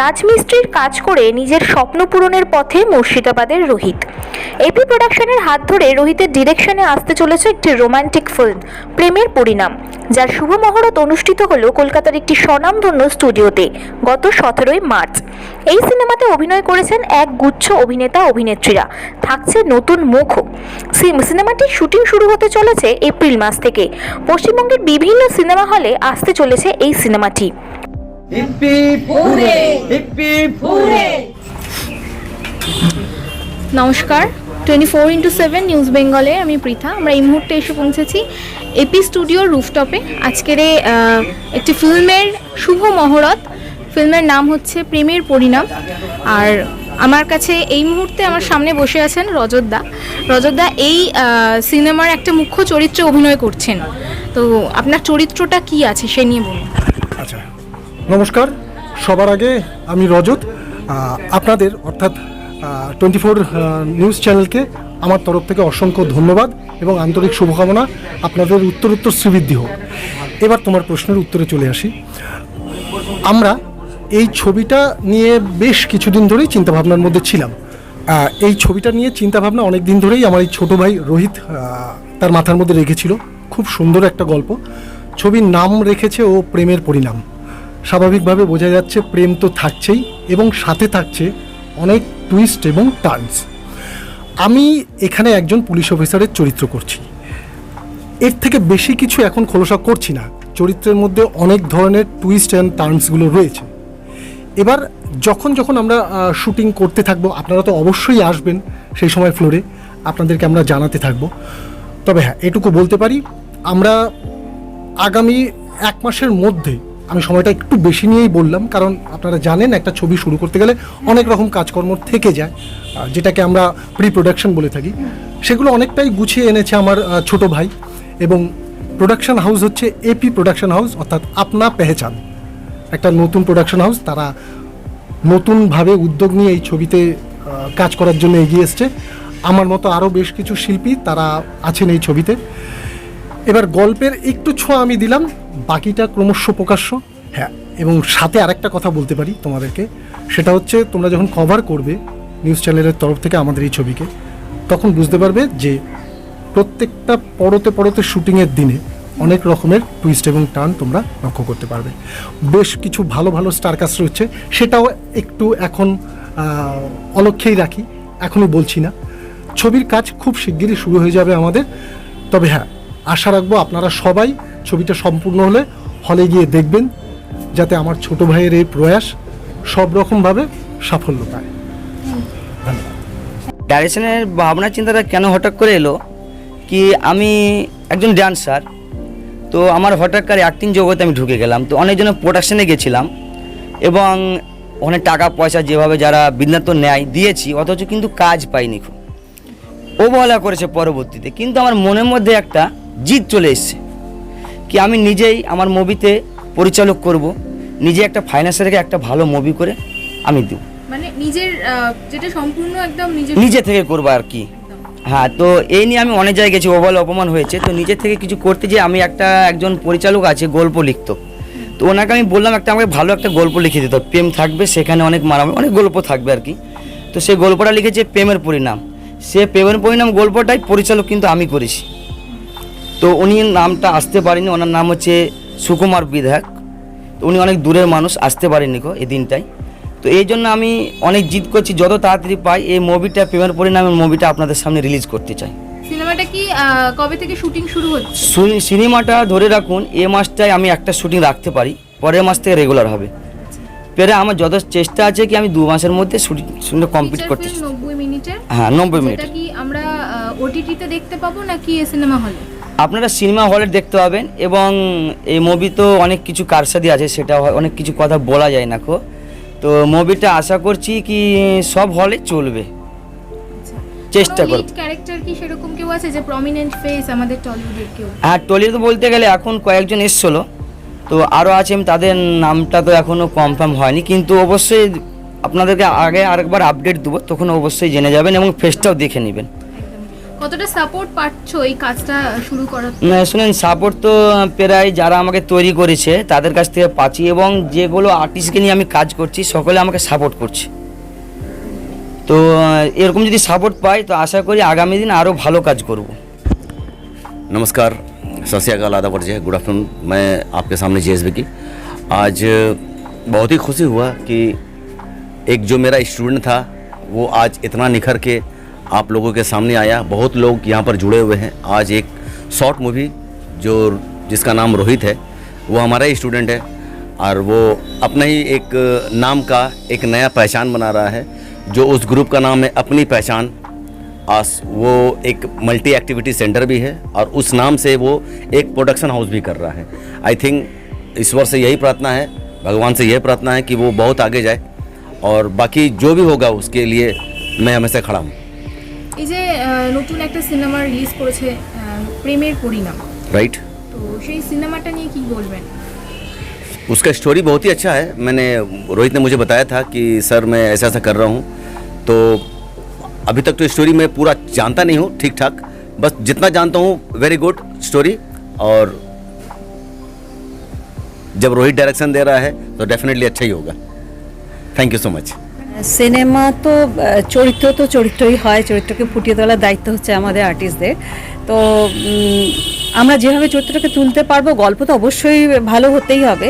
রাজমিস্ত্রির কাজ করে নিজের স্বপ্ন পূরণের পথে মুর্শিদাবাদের রোহিত। এপি প্রোডাকশনের হাত ধরে রোহিতের ডিরেকশনে আসতে চলেছে একটি রোমান্টিক ফিল্ম, প্রেমের পরিণাম, যার শুভ মহরত অনুষ্ঠিত হল কলকাতার একটি স্বনামধন্য স্টুডিওতে গত সতেরোই মার্চ। এই সিনেমাতে অভিনয় করেছেন এক গুচ্ছ অভিনেতা অভিনেত্রীরা, থাকছে নতুন মুখও। সিনেমাটির শুটিং শুরু হতে চলেছে এপ্রিল মাস থেকে। পশ্চিমবঙ্গের বিভিন্ন সিনেমা হলে আসতে চলেছে এই সিনেমাটি। নমস্কার। Twenty four into seven news বেঙ্গলে আমি পৃথা আমরা এই মুহূর্তে এসে পৌঁছেছি এপি স্টুডিওর রুফটপে আজকের একটি ফিল্মের শুভ মহরত। ফিল্মের নাম হচ্ছে প্রেমের পরিণাম। আর আমার কাছে এই মুহূর্তে আমার সামনে বসে আছেন রজতদা রজতদা এই সিনেমার একটা মুখ্য চরিত্রে অভিনয় করছেন। তো আপনার চরিত্রটা কি আছে সে নিয়ে বলুন। আচ্ছা নমস্কার। সবার আগে আমি রজত আপনাদের অর্থাৎ টোয়েন্টি ফোর নিউজ চ্যানেলকে আমার তরফ থেকে অসংখ্য ধন্যবাদ এবং আন্তরিক শুভকামনা। আপনাদের উত্তর উত্তর শ্রীবৃদ্ধি হোক। এবার তোমার প্রশ্নের উত্তরে চলে আসি। আমরা এই ছবিটা নিয়ে বেশ কিছুদিন ধরেই চিন্তাভাবনার মধ্যে ছিলাম। এই ছবিটা নিয়ে চিন্তাভাবনা অনেক দিন ধরেই আমার এই ছোটো ভাই রোহিত তার মাথার মধ্যে রেখেছিল। খুব সুন্দর একটা গল্প। ছবির নাম রেখেছে ও প্রেমের পরিণাম। স্বাভাবিকভাবে বোঝা যাচ্ছে প্রেম তো থাকছেই এবং সাথে থাকছে অনেক টুইস্ট এবং টার্নস আমি এখানে একজন পুলিশ অফিসারের চরিত্র করছি। এর থেকে বেশি কিছু এখন খোলসা করছি না। চরিত্রের মধ্যে অনেক ধরনের টুইস্ট অ্যান্ড টার্নসগুলো রয়েছে। এবার যখন যখন আমরা শুটিং করতে থাকব, আপনারা তো অবশ্যই আসবেন সেই সময় ফ্লোরে আপনাদেরকে আমরা জানাতে থাকব। তবে হ্যাঁ এটুকু বলতে পারি, আমরা আগামী এক মাসের মধ্যে আমি সময়টা একটু বেশি নিয়েই বললাম, কারণ আপনারা জানেন একটা ছবি শুরু করতে গেলে অনেক রকম কাজকর্ম থেকে যায় যেটাকে আমরা প্রি প্রোডাকশন বলে থাকি। সেগুলো অনেকটাই গুছিয়ে এনেছে আমার ছোট ভাই এবং প্রোডাকশন হাউস হচ্ছে এপি প্রোডাকশন হাউস অর্থাৎ আপনা পেহেচান। একটা নতুন প্রোডাকশন হাউস তারা নতুনভাবে উদ্যোগ নিয়ে এই ছবিতে কাজ করার জন্য এগিয়ে এসছে। আমার মতো আরও বেশ কিছু শিল্পী তারা আছেন এই ছবিতে। এবার গল্পের একটু ছোঁয়া আমি দিলাম বাকিটা ক্রমশ প্রকাশ্য। হ্যাঁ এবং সাথে আরেকটা কথা বলতে পারি তোমাদেরকে। সেটা হচ্ছে তোমরা যখন কভার করবে নিউজ চ্যানেলের তরফ থেকে আমাদের এই ছবিকে তখন বুঝতে পারবে যে প্রত্যেকটা পরতে পরতে শুটিংয়ের দিনে অনেক রকমের টুইস্ট এবং টার্ন তোমরা লক্ষ্য করতে পারবে। বেশ কিছু ভালো ভালো স্টারকাস্ট রয়েছে সেটাও একটু এখন আহ, অলক্ষ্যেই রাখি এখনই বলছি না। ছবির কাজ খুব শিগগিরই শুরু হয়ে যাবে আমাদের। তবে হ্যাঁ আশা রাখব আপনারা সবাই ছবিটা সম্পূর্ণ হলে হলে গিয়ে দেখবেন যাতে আমার ছোট ভাইয়ের এই প্রয়াস সব রকমভাবে সাফল্য পায়। ডাইরেকশনের ভাবনা চিন্তাটা কেন হঠাৎ করে এলো? কি আমি একজন ড্যান্সার তো আমার হঠাৎ করে অ্যাক্টিং জগতে আমি ঢুকে গেলাম, তো অনেকজনের প্রোডাকশনে গেছিলাম এবং অনেক টাকা পয়সা যেভাবে যারা বিদ্যান্ত নেয় দিয়েছি, অথচ কিন্তু কাজ পাইনি খুব। অবহেলা করেছে পরবর্তীতে। কিন্তু আমার মনের মধ্যে একটা জিদ চলে এসছে। কি আমি নিজেই আমার মুভিতে পরিচালক করব নিজে একটা ফাইন্যান্সার রেখে একটা ভালো মুভি করে আমি দেবো। মানে নিজের যেটা সম্পূর্ণ একদম নিজে থেকে করব আর কি। হ্যাঁ তো এই নিয়ে আমি অনেক জায়গায় গেছি ওভাল অপমান হয়েছে। তো নিজে থেকে কিছু করতে যে আমি একটা একজন পরিচালক আছে গল্প লিখতো। তো ওনাকে আমি বললাম একটা আমাকে ভালো একটা গল্প লিখে দিত প্রেম থাকবে সেখানে অনেক মারামারি অনেক গল্প থাকবে আর কি। তো সেই গল্পটা লিখেছে প্রেমের পরিণাম। সে প্রেমের পরিণাম গল্পটাই পরিচালক কিন্তু আমি করেছি। তো উনি নামটা আসতে পারেনি ওনার নাম হচ্ছে সুকুমার বিধায়ক। তো উনি অনেক দূরের মানুষ আসতে পারেনি গো এই দিনটাই তো এই জন্য আমি অনেক জিদ করছি যত তাড়াতাড়ি পাই এই মুভিটা প্রেমের পরিণামের মুভিটা আপনাদের সামনে রিলিজ করতে চাই। সিনেমাটা কি কবে থেকে শুটিং শুরু হচ্ছে? সিনেমাটা ধরে রাখুন এ মাসটায় আমি একটা শুটিং রাখতে পারি পরের মাস থেকে রেগুলার হবে। পেরে আমার যত চেষ্টা আছে কি আমি দু মাসের মধ্যে শুটিং শুটিংটা কমপ্লিট করতে মিনিটের? হ্যাঁ নব্বই মিনিট এটা কি আমরা ওটিটিতে দেখতে পাবো নাকি সিনেমা হলে? আপনারা সিনেমা হলে দেখতে পাবেন এবং এই মুভি তো অনেক কিছু কারসাদি আছে সেটা হয়- অনেক কিছু কথা বলা যায় না কো। তো মুভিটা আশা করছি কি সব হলে চলবে। চেষ্টা করব। ক্যারেক্টার কি সেরকম কেউ আছে যে প্রমিনেন্ট ফেস আমাদের টলিউডের কেউ? হ্যাঁ টলিউড বলতে গেলে এখন কয়েকজন এসছিলো। তো আরও আছেন তাদের নামটা তো এখনও কনফার্ম হয়নি কিন্তু অবশ্যই আপনাদেরকে আগে আরেকবার আপডেট দেবো তখন অবশ্যই জেনে যাবেন এবং ফেসটাও দেখে নেবেন। কতটা সাপোর্ট পাচ্ছ এই কাজটা শুরু করার না, শুনেন সাপোর্ট তো প্রায় যারা আমাকে তৈরি করেছে তাদের কাছ থেকে পাচ্ছি এবং যেগুলো আর্টিস্টকে নিয়ে আমি কাজ করছি সকলে আমাকে সাপোর্ট করছে তো আহ, এরকম যদি সাপোর্ট পাই তো আশা করি আগামী দিন আরও ভালো কাজ করব नमस्कार सत श्रीकाल आदाब जय गुड आफ्टरनून मैं आपके सामने जे की आज बहुत ही खुशी हुआ कि एक जो मेरा स्टूडेंट था वो आज इतना निखर के आप लोगों के सामने आया। बहुत लोग यहाँ पर जुड़े हुए हैं। आज एक शॉर्ट मूवी जो जिसका नाम रोहित है, वो हमारा ही स्टूडेंट है और वो अपना ही एक नाम का एक नया पहचान बना रहा है, जो उस ग्रुप का नाम है अपनी पहचान। आस वो एक मल्टी एक्टिविटी सेंटर भी है और उस नाम से वो एक प्रोडक्शन हाउस भी कर रहा है। आई थिंक ईश्वर से यही प्रार्थना है, भगवान से यही प्रार्थना है कि वो बहुत आगे जाए और बाकी जो भी होगा उसके लिए मैं हमेशा खड़ा हूँ। এই যে আহ, নতুন একটা সিনেমা রিলিজ করেছে আহ, প্রেমের পরিণাম राइट তো সেই সিনেমাটা নিয়ে কি বলবেন उसका स्टोरी बहुत ही अच्छा है मैंने रोहित ने मुझे बताया था कि सर मैं ऐसा ऐसा कर रहा हूँ तो अभी तक तो स्टोरी मैं पूरा जानता नहीं हूँ ठीक ठाक बस जितना जानता हूँ वेरी गुड स्टोरी और जब रोहित डायरेक्शन दे रहा है तो डेफिनेटली अच्छा ही होगा thank you so much cinema তো চরিত্র তো চরিত্রই হয়, চরিত্রকে ফুটিয়ে তোলার দায়িত্ব হচ্ছে আমাদের আর্টিস্টদের তো আমরা যেভাবে চরিত্রটাকে তুলতে পারব, গল্প তো অবশ্যই ভালো হতেই হবে।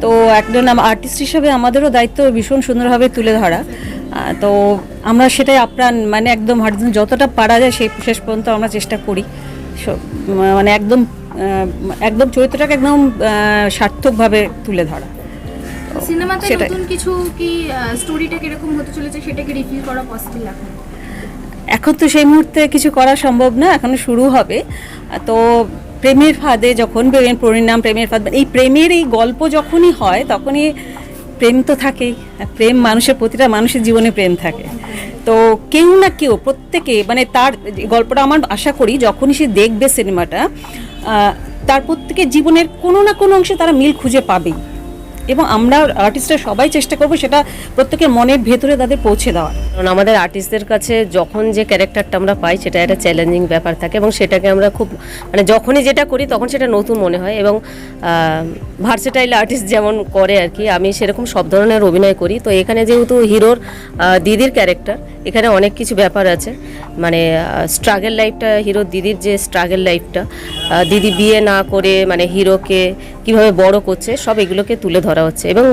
তো, একজন আর্টিস্ট হিসাবে আমাদেরও দায়িত্ব ভীষণ সুন্দরভাবে তুলে ধরা। তো, আমরা সেটাই আপ্রাণ মানে একদম হার্ট যতটা পারা যায় সেই শেষ পর্যন্ত আমরা চেষ্টা করি। মানে একদম একদম চরিত্রটাকে একদম সার্থকভাবে তুলে ধরা। সিনেমাতে নতুন কিছু কি স্টোরিটা কীরকম হতে চলেছে সেটাকে রিভিউ করা পসিবল এখন? এখন তো সেই মুহূর্তে কিছু করা সম্ভব না এখনও শুরু হবে। তো প্রেমের ফাঁদে যখন প্রেমের পরিণাম প্রেমের ফাঁদ এই প্রেমের এই গল্প যখনই হয় তখনই প্রেম তো থাকেই। প্রেম মানুষের প্রতিটা মানুষের জীবনে প্রেম থাকে। তো কেউ না কেউ প্রত্যেকে মানে তার গল্পটা আমার আশা করি যখনই সে দেখবে সিনেমাটা তার প্রত্যেকের জীবনের কোনো না কোনো অংশে তারা মিল খুঁজে পাবেই। এবং আমরা আর্টিস্টরা সবাই চেষ্টা করব সেটা প্রত্যেকের মনের ভেতরে তাদের পৌঁছে দেওয়ার। কারণ আমাদের আর্টিস্টদের কাছে যখন যে ক্যারেক্টারটা আমরা পাই, সেটা একটা চ্যালেঞ্জিং ব্যাপার থাকে এবং সেটাকে আমরা খুব মানে যখনই যেটা করি, তখন সেটা নতুন মনে হয় এবং ভার্সেটাইল আর্টিস্ট যেমন করে আর কি, আমি সেরকম সব ধরনের অভিনয় করি। তো এখানে যেহেতু হিরোর দিদির ক্যারেক্টার এখানে অনেক কিছু ব্যাপার আছে। মানে স্ট্রাগল লাইফটা হিরোর দিদির যে স্ট্রাগল লাইফটা দিদি বিয়ে না করে মানে হিরোকে কীভাবে বড় করছে, সব এগুলোকে তুলে ধরা হচ্ছে এবং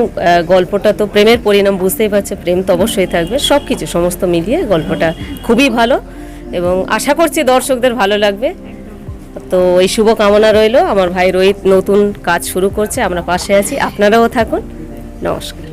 গল্পটা তো প্রেমের পরিণাম বুঝতেই পারছে প্রেম তো অবশ্যই থাকবে সব কিছু সমস্ত মিলিয়ে গল্পটা খুবই ভালো এবং আশা করছি দর্শকদের ভালো লাগবে তো এই শুভকামনা রইল আমার ভাই রোহিত নতুন কাজ শুরু করছে আমরা পাশে আছি আপনারাও থাকুন নমস্কার